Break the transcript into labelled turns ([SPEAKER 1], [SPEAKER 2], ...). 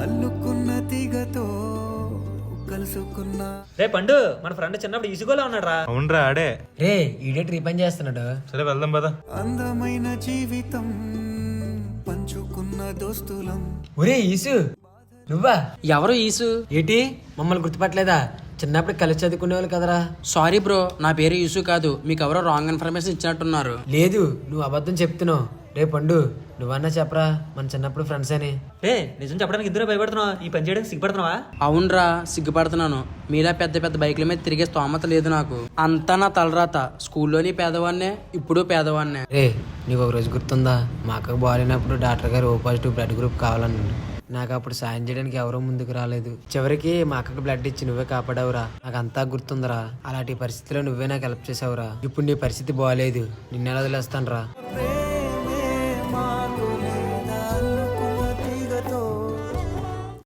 [SPEAKER 1] అల్లుకున్న తీగతో కలుసుకున్న.
[SPEAKER 2] రే పండు మన ఫ్రెండ్ చిన్నప్పుడు ఇసుగోలో ఉన్నాడు రా
[SPEAKER 3] అవునరా ఆడే.
[SPEAKER 4] రే ఈడే ట్రిప్ పని చేస్తున్నాడు.
[SPEAKER 3] సరే వెళ్దాం పద.
[SPEAKER 1] అందమైన జీవితం పంచుకున్న దోస్తులం.
[SPEAKER 4] ఒరే ఈసు. నువ్వా?
[SPEAKER 5] ఎవరు ఈసు?
[SPEAKER 4] ఏంటి? మమ్మల్ని గుర్తుపట్టలేదా? చిన్నప్పుడు కలిసి చదువుకునే వాళ్ళు కదరా.
[SPEAKER 5] సారీ బ్రో నా పేరు యూసు కాదు. మీకు ఎవరో రాంగ్ ఇన్ఫర్మేషన్ ఇచ్చినట్టున్నారు.
[SPEAKER 4] లేదు నువ్వు అబద్ధం చెప్తున్నావు. రే పండు నువ్వన్నా చెప్పరా మన చిన్నప్పుడు ఫ్రెండ్స్ అని
[SPEAKER 2] రే నిజం చెప్పడానికి ఇందులో భయపడుతున్నావు? ఈ పని చేయడానికి సిగ్గుపడుతున్నావా?
[SPEAKER 5] అవునరా సిగ్గుపడుతున్నాను. మీలా పెద్ద పెద్ద బైకుల మీద తిరిగే స్తోమత లేదు నాకు. అంతా నా తలరాత. స్కూల్లోని పేదవాన్నే ఇప్పుడు పేదవాన్నే
[SPEAKER 4] రే నీకు ఒక రోజు గుర్తుందా? మా అక్కకు బాగాలేనప్పుడు డాక్టర్ గారు ఓ పాజిటివ్ బ్లడ్ గ్రూప్ కావాలన్నాడు. నాకు అప్పుడు సాయం చేయడానికి ఎవరూ ముందుకు రాలేదు. చివరికి మా అక్కకు బ్లడ్ ఇచ్చి నువ్వే కాపాడావురా. నాకు అంతా గుర్తుందిరా. అలాంటి పరిస్థితిలో నువ్వే నాకు హెల్ప్ చేసావురా. ఇప్పుడు నీ పరిస్థితి బాగాలేదు నిన్నెలా వదిలేస్తాను రా